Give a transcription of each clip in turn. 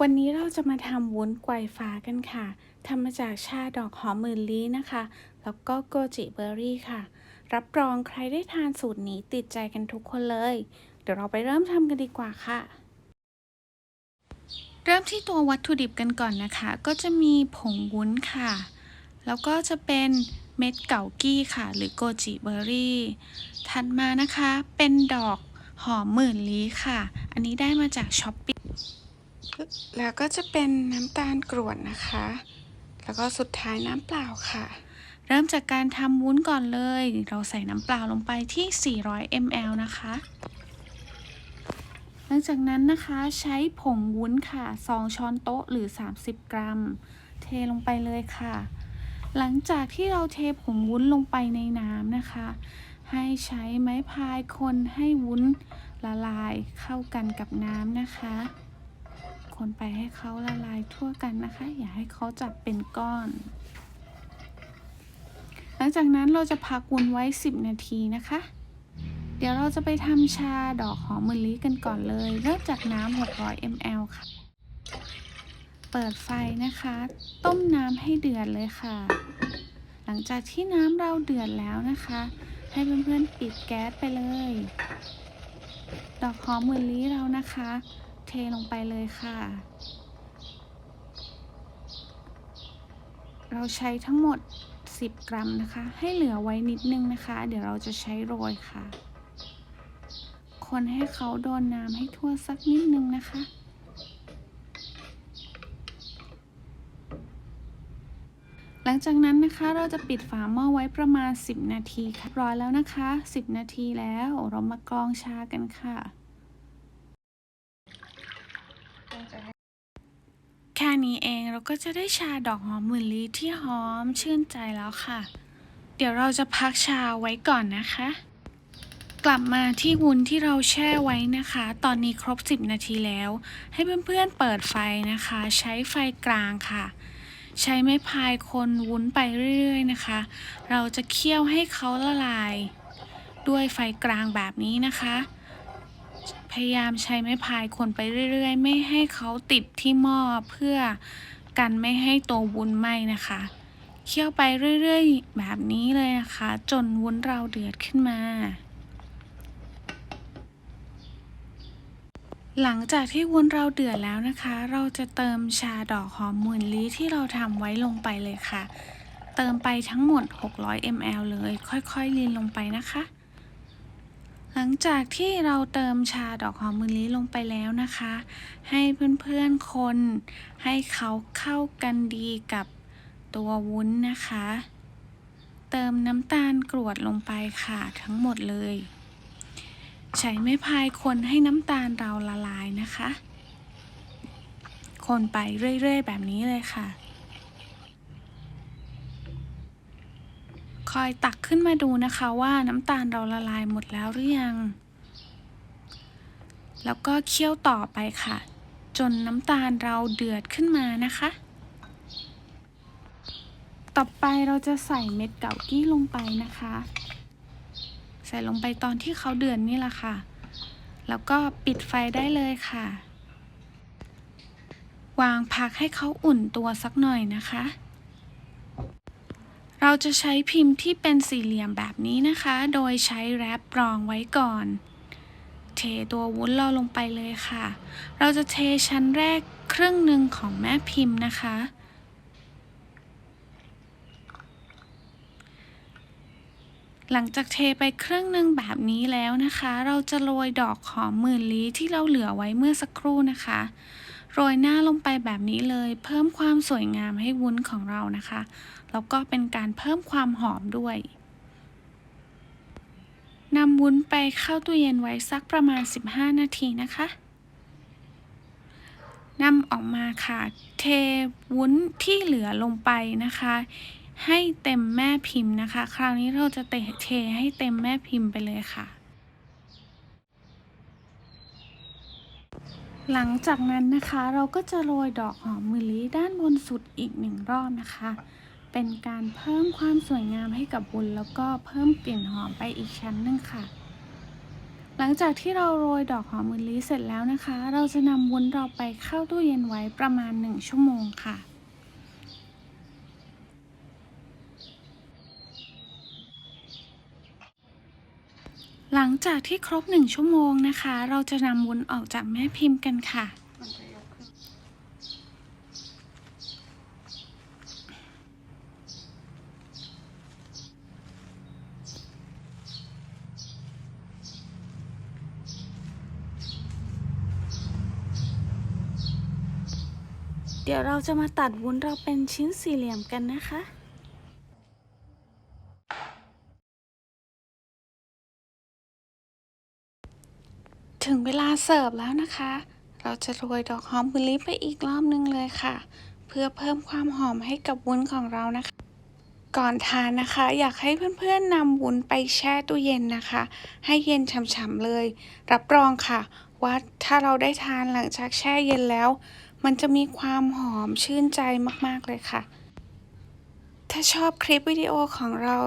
วันนี้เราจะมาทำวุ้นไกวฟ้ากันค่ะทำมาจากชาดอกหอมหมื่นลี้นะคะ แล้วก็โกจิเบอร์รี่ค่ะ รับรองใครได้ทานสูตรนี้ติดใจกันทุกคนเลย เดี๋ยวเราไปเริ่มทำกันดีกว่าค่ะ เริ่มที่ตัววัตถุดิบกันก่อนนะคะ ก็จะมีผงวุ้นค่ะ แล้วก็จะเป็นเม็ดเก่ากี้ค่ะ หรือโกจิเบอร์รี่ ถัดมานะคะ เป็นดอกหอมหมื่นลี้ค่ะ อันนี้ได้มาจากช้อปปี้ แล้วก็จะเป็นน้ำตาลกรวดนะคะ แล้วก็สุดท้ายน้ำเปล่าค่ะ เริ่มจากการทำวุ้นก่อนเลย เราใส่น้ำเปล่าลงไปที่ 400 ml นะคะ หลังจากนั้นนะคะใช้ผงวุ้นค่ะ 2 ช้อนโต๊ะหรือ 30 กรัม เทลงไปเลยค่ะ หลังจากที่เราเทผงวุ้นลงไปในน้ำนะคะ ให้ใช้ไม้พายคนให้วุ้นละลายเข้ากันกับน้ำนะคะ คนไปให้เขาละลายทั่วกันนะคะ อย่าให้เขาจับเป็นก้อน หลังจากนั้นเราจะพักวุ้นไว้ 10 นาทีนะคะ เดี๋ยวเราจะไปทำชาดอกหอมมะลิกันก่อนเลย เริ่มจากน้ำ600 ml ค่ะ เปิดไฟนะคะ ต้มน้ำให้เดือดเลยค่ะ หลังจากที่น้ำเราเดือดแล้วนะคะ ให้เพื่อนๆปิดแก๊สไปเลย ดอกหอมมะลิเรานะคะ ลงไปเลยค่ะ เราใช้ทั้งหมด 10 กรัมนะคะ ให้เหลือไว้นิดนึงนะคะ เดี๋ยวเราจะใช้โรยค่ะ คนให้เขาโดนน้ำให้ทั่วสักนิดนึงนะคะหลังจากนั้นนะคะเราจะปิดฝาหม้อไว้ประมาณ 10 นาทีค่ะร้อยแล้วนะคะ 10 นาทีแล้วเรามากรองชากันค่ะ แค่นี้เองเราก็จะได้ชาดอกหอมหมื่นลี้ที่หอมชื่นใจแล้วค่ะ เดี๋ยวเราจะพักชาไว้ก่อนนะคะ กลับมาที่วุ้นที่เราแช่ไว้นะคะ ตอนนี้ครบ 10 นาทีแล้ว ให้เพื่อนๆเปิดไฟนะคะ ใช้ไฟกลางค่ะ ใช้ไม้พายคนวุ้นไปเรื่อยๆนะคะ เราจะเคี่ยวให้เขาละลาย ด้วยไฟกลางแบบนี้นะคะ พยายามใช้ไม้พายคนไปเรื่อย ๆ ไม่ให้เขาติดที่หม้อเพื่อกันไม่ให้ตัววุ้นไหม้นะคะ เคี่ยวไปเรื่อย ๆ แบบนี้เลยนะคะ จนวุ้นเราเดือดขึ้นมา หลังจากที่วุ้นเราเดือดแล้วนะคะ เราจะเติมชาดอกหอมหมื่นลี้ที่เราทำไว้ลงไปเลยค่ะ เติมไปทั้งหมด 600 ml เลย ค่อยๆลินลงไปนะคะ หลังจากที่เราเติมชาดอกหอมมือลี้ลงไปแล้วนะคะ ให้เพื่อนๆคน ให้เขาเข้ากันดีกับตัววุ้นนะคะ เติมน้ำตาลกรวดลงไปค่ะทั้งหมดเลย ใช้ไม้พายคนให้น้ำตาลเราละลายนะคะ คนไปเรื่อยๆ แบบนี้เลยค่ะ คอยตักขึ้นมาดูนะคะว่าน้ำตาลเราละลายหมดแล้วหรือยัง แล้วก็เคี่ยวต่อไปค่ะ จนน้ำตาลเราเดือดขึ้นมานะคะ ต่อไปเราจะใส่เม็ดเกากี้ลงไปนะคะ ใส่ลงไปตอนที่เขาเดือดนี่แหละค่ะ แล้วก็ปิดไฟได้เลยค่ะ วางพักให้เขาอุ่นตัวสักหน่อยนะคะ เราจะใช้พิมพ์ที่เป็นสี่เหลี่ยมแบบนี้นะคะ โดยใช้แรปรองไว้ก่อน เทตัววุ้นเราลงไปเลยค่ะ เราจะเทชั้นแรกครึ่งหนึ่งของแม่พิมพ์นะคะ หลังจากเทไปครึ่งหนึ่งแบบนี้แล้วนะคะ เราจะโรยดอกหอมหมื่นลี้ที่เราเหลือไว้เมื่อสักครู่นะคะ โรยหน้าลงไปแบบนี้เลย เพิ่มความสวยงามให้วุ้นของเรานะคะ แล้วก็เป็นการเพิ่มความหอมด้วยนำวุ้นไปเข้าตู้เย็นไว้สักประมาณ 15 นาทีนะคะนำออกมาค่ะ เทวุ้นที่เหลือลงไปนะคะ ให้เต็มแม่พิมพ์นะคะ คราวนี้เราจะเตะเทให้เต็มแม่พิมพ์ไปเลยค่ะ หลังจากนั้นนะคะเราก็จะโรยดอกหอมมะลิด้านบนสุดอีกหนึ่งรอบนะคะ เป็นการเพิ่มความสวยงามให้กับวุ้นแล้วก็เพิ่มกลิ่นหอมไปอีกชั้นหนึงค่ะ หลังจากที่เราโรยดอกหอมมะลิเสร็จแล้วนะคะ เราจะนำวุ้นเราไปเข้าตู้เย็นไว้ประมาณ 1 ชั่วโมงค่ะ หลังจากที่ครบ1ชั่วโมงนะคะ เราจะนำวุ้นออกจากแม่พิมพ์กันค่ะเดี๋ยวเราจะมาตัดวุ้นเราเป็นชิ้นสี่เหลี่ยมกันนะคะ ถึงเวลาเสิร์ฟแล้วนะคะ เราจะโรยดอกหอมมะลิไปอีกรอบนึงเลยค่ะ เพื่อเพิ่มความหอมให้กับวุ้นของเรานะคะ ก่อนทานนะคะ อยากให้เพื่อนๆนำวุ้นไปแช่ตู้เย็นนะคะ ให้เย็นฉ่ำๆเลย รับรองค่ะ ว่าถ้าเราได้ทานหลังจากแช่เย็นแล้ว มันจะมีความหอมชื่นใจมากๆเลยค่ะ ถ้าชอบคลิปวิดีโอของเรา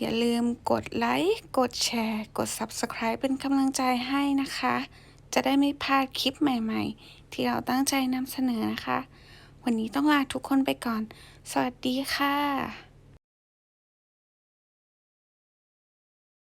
อย่าลืมกดไลค์กดแชร์ กด Subscribe เป็นกำลังใจให้นะคะ จะได้ไม่พลาดคลิปใหม่ๆ ที่เราตั้งใจนำเสนอนะคะ วันนี้ต้องลาทุกคนไปก่อน สวัสดีค่ะ